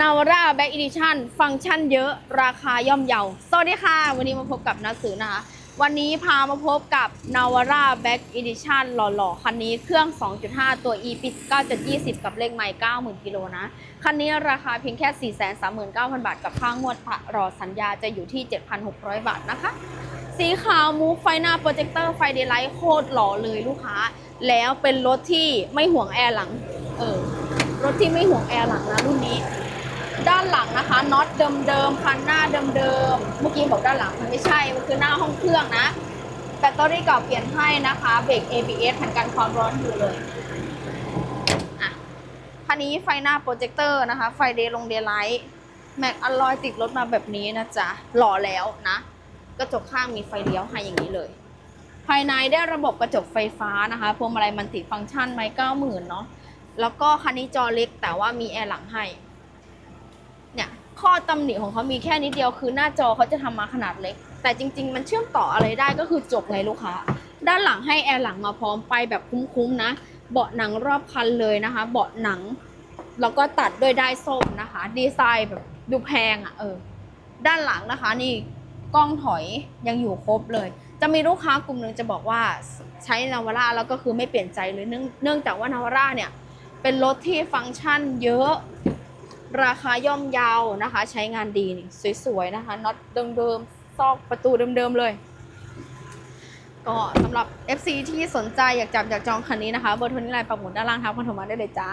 นาวาร่าแบ็กอีดิชั่นฟังก์ชันเยอะราคาย่อมเยาสวัสดีค่ะ วันนี้มาพบกับนักสือนะคะ วันนี้พามาพบกับนาวาร่าแบ็กอีดิชั่นหล่อๆ คันนี้เครื่อง 2.5 ตัว e ปี9.20 กับเลขไมล์90,000 กิโลนะ คันนี้ราคาเพียงแค่ 439,000 บาท กับค่างวดรอสัญญาจะอยู่ที่ 7,600 บาทนะคะ สีขาวมูฟไฟหน้าโปรเจคเตอร์ไฟเดย์ไลท์โคตรหล่อเลยลูกค้า แล้วเป็นรถที่ไม่ห่วงแอร์หลัง เออ รถที่ไม่ห่วงแอร์หลังนะรุ่นนี้ ด้านหลังนะคะน็อตเดิมๆคันหน้าเดิมๆเมื่อกี้บอกด้านหลังมันไม่ใช่มันคือหน้าห้องเครื่องนะแบตเตอรี่เก่าเปลี่ยนให้นะคะเบรก ABS แผ่นกันความร้อนอยู่เลยอะคันนี้ไฟหน้าโปรเจคเตอร์นะคะ ไฟเดย์ลงเดย์ไลท์แม็กอลลอยติดรถมาแบบนี้นะจ๊ะหล่อแล้วนะกระจกข้างมีไฟเลี้ยวให้อย่างนี้เลย ภายในได้ระบบกระจกไฟฟ้านะคะพวงมาลัยมันติฟังก์ชันไม้เก้าหมื่นเนาะแล้วก็คันนี้จอเล็กแต่ว่ามีแอร์หลังให้ ข้อตำหนิของเขามีแค่นิดเดียวคือหน้าจอเขาจะทำมาขนาดเล็ก แต่จริง ๆ มันเชื่อมต่ออะไรได้ก็คือจบไงลูกค้า ด้านหลังให้แอร์หลังมาพร้อมไปแบบคุ้มๆนะ เบาะหนังรอบคันเลยนะคะ เบาะหนัง แล้วก็ตัดด้วยได้ายส้มนะคะ ดีไซน์แบบดูแพงอะ่ะเออ ด้านหลังนะคะนี่กล้องถอยยังอยู่ครบเลย จะมีลูกค้ากลุ่มหนึ่งจะบอกว่าใช้นาวาร่าแล้วก็คือไม่เปลี่ยนใจเลยเนื่องเนื่องจากว่านาวาร่าเนี่ยเป็นรถที่ฟังก์ชันเยอะ ราคาย่อมเยาวนะคะ ใช้งานดีนี่สวยๆนะคะน็อตเดิมๆซอกประตูเดิมๆเลย ก็สำหรับ FC ที่สนใจอยากจับอยากจองคันนี้นะคะเบอร์โทรนี้ไลน์ปักหมุดด้านล่างทักมาโทรมาได้เลยจ้า